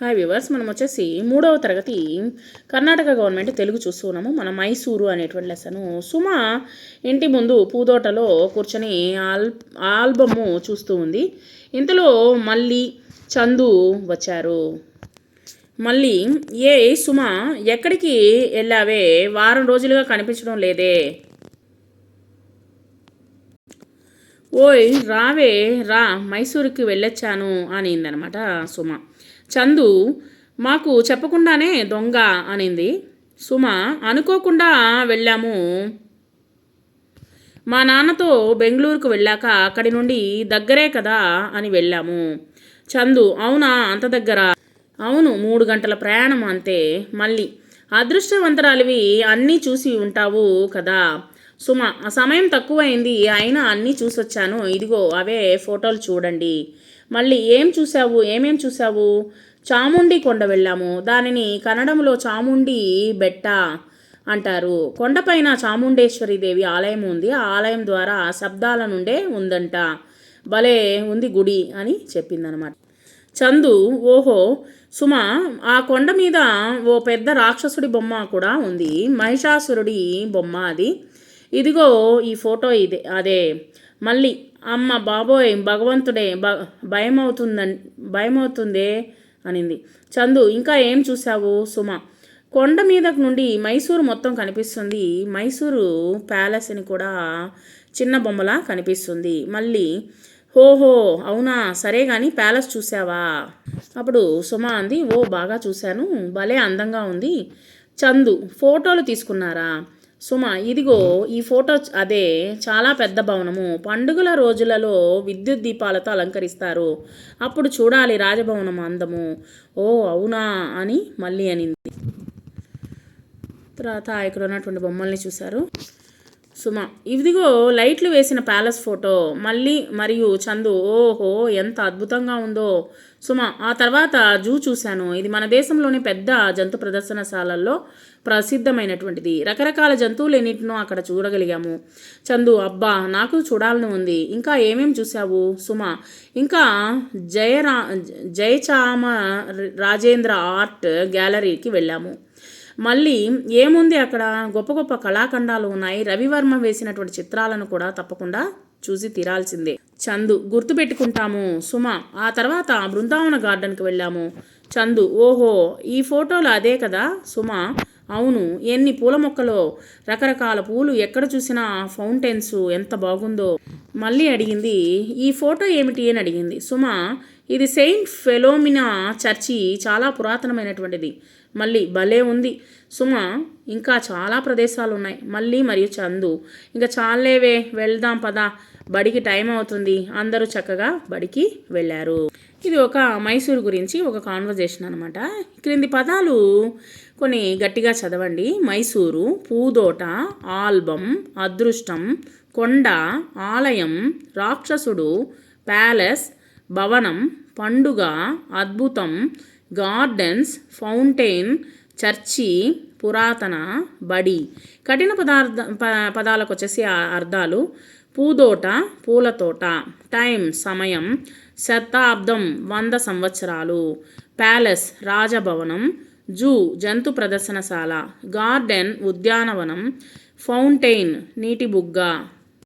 Hi viewers మనం వచ్చేసి మూడవ తరగతి కర్ణాటక గవర్నమెంట్ తెలుగు చూస్తున్నాము మన మైసూరు అనేటువంటి లెసను. సుమ ఇంటి ముందు పూదోటలో కూర్చొని ఆల్ ఆల్బము చూస్తూ ఉంది. ఇంతలో మళ్ళీ చందు వచ్చారు. మళ్ళీ ఏ సుమ ఎక్కడికి వెళ్ళావే? వారం రోజులుగా కనిపించడం లేదే. ఓయ్ రావే రా మైసూరుకి వెళ్ళొచ్చాను అనిందనమాట సుమ. చందు మాకు చెప్పకుండానే దొంగ అనింది. సుమ అనుకోకుండా వెళ్ళాము. మా నాన్నతో బెంగళూరుకు వెళ్ళాక అక్కడి నుండి దగ్గరే కదా అని వెళ్ళాము. చందు అవునా అంత దగ్గర? అవును మూడు గంటల ప్రయాణం అంతే. మళ్ళీ అదృష్టవంతరాలివి అన్నీ చూసి ఉంటావు కదా. సుమ ఆ సమయం తక్కువైంది. అయినా అన్నీ చూసొచ్చాను. ఇదిగో అవే ఫోటోలు చూడండి. మళ్ళీ ఏం చూసావు ఏమేం చూసావు చాముండి కొండ వెళ్ళాము. దానిని కన్నడంలో చాముండి బెట్ట అంటారు. కొండపైన చాముండేశ్వరి దేవి ఆలయం ఉంది. ఆ ఆలయం ద్వారా శబ్దాల నుండే ఉందంట. భలే ఉంది గుడి అని చెప్పిందనమాట. చందు ఓహో సుమ ఆ కొండ మీద ఓ పెద్ద రాక్షసుడి బొమ్మ కూడా ఉంది. మహిషాసురుడి బొమ్మ అది. ఇదిగో ఈ ఫోటో ఇదే అదే. మళ్ళీ అమ్మ బాబోయ్ భగవంతుడే భ భయమవుతుందని భయమవుతుందే అనింది. చందు ఇంకా ఏం చూసావు సుమ. కొండ మీద నుండి మైసూరు మొత్తం కనిపిస్తుంది. మైసూరు ప్యాలెస్ అని కూడా చిన్న బొమ్మలా కనిపిస్తుంది. మళ్ళీ హోహో అవునా? సరే కానీ ప్యాలెస్ చూసావా అప్పుడు సుమ అంది ఓ బాగా చూశాను. భలే అందంగా ఉంది. చందు ఫోటోలు తీసుకున్నారా? సుమ ఇదిగో ఈ ఫోటో అదే చాలా పెద్ద భవనము. పండుగల రోజులలో విద్యుత్ దీపాలతో అలంకరిస్తారు. అప్పుడు చూడాలి రాజభవనం అందము. ఓ అవునా? అని మళ్ళీ అనింది. తర్వాత ఇక్కడ ఉన్నటువంటి బొమ్మల్ని చూశారు. సుమ ఇదిగో లైట్లు వేసిన ప్యాలెస్ ఫోటో. మళ్ళీ మరియు చందు ఓహో ఎంత అద్భుతంగా ఉందో. సుమ ఆ తర్వాత జూ చూశాను. ఇది మన దేశంలోని పెద్ద జంతు ప్రదర్శనశాలల్లో ప్రసిద్ధమైనటువంటిది. రకరకాల జంతువులు ఎన్నిటినో అక్కడ చూడగలిగాము. చందు అబ్బా నాకు చూడాలని ఉంది. ఇంకా ఏమేం చూసావు సుమ ఇంకా జయరా జయచామ రాజేంద్ర ఆర్ట్ గ్యాలరీకి వెళ్ళాము. మళ్ళీ ఏముంది అక్కడ? గొప్ప గొప్ప కళాఖండాలు ఉన్నాయి. రవివర్మ వేసినటువంటి చిత్రాలను కూడా తప్పకుండా చూసి తీరాల్సిందే. చందు గుర్తుపెట్టుకుంటాము. సుమ ఆ తర్వాత బృందావన గార్డెన్కి వెళ్ళాము. చందు ఓహో ఈ ఫోటోలు అదే కదా? సుమ అవును ఎన్ని పూల మొక్కలో రకరకాల పూలు ఎక్కడ చూసినా ఫౌంటైన్స్ ఎంత బాగుందో. మళ్ళీ అడిగింది ఈ ఫోటో ఏమిటి అని అడిగింది. సుమ ఇది సెయింట్ ఫెలోమినా చర్చి చాలా పురాతనమైనటువంటిది. మళ్ళీ భలే ఉంది. సుమ ఇంకా చాలా ప్రదేశాలు ఉన్నాయి మళ్ళీ మరియు చందు ఇంకా చాలేవే వెళ్దాం పదా. బడికి టైం అవుతుంది. అందరూ చక్కగా బడికి వెళ్ళారు. ఇది ఒక మైసూరు గురించి ఒక కాన్వర్జేషన్ అనమాట క్రింది పదాలు కొన్ని గట్టిగా చదవండి. మైసూరు పూదోట ఆల్బం అదృష్టం కొండ ఆలయం రాక్షసుడు ప్యాలెస్ భవనం పండుగ అద్భుతం గార్డెన్స్ ఫౌంటైన్ చర్చి పురాతన బడి. కఠిన పదార్థ ప పదాలకు వచ్చేసి అర్థాలు పూదోట పూలతోట టైం సమయం శతాబ్దం వంద సంవత్సరాలు ప్యాలెస్ రాజభవనం జూ జంతు ప్రదర్శనశాల గార్డెన్ ఉద్యానవనం ఫౌంటైన్ నీటి బుగ్గ.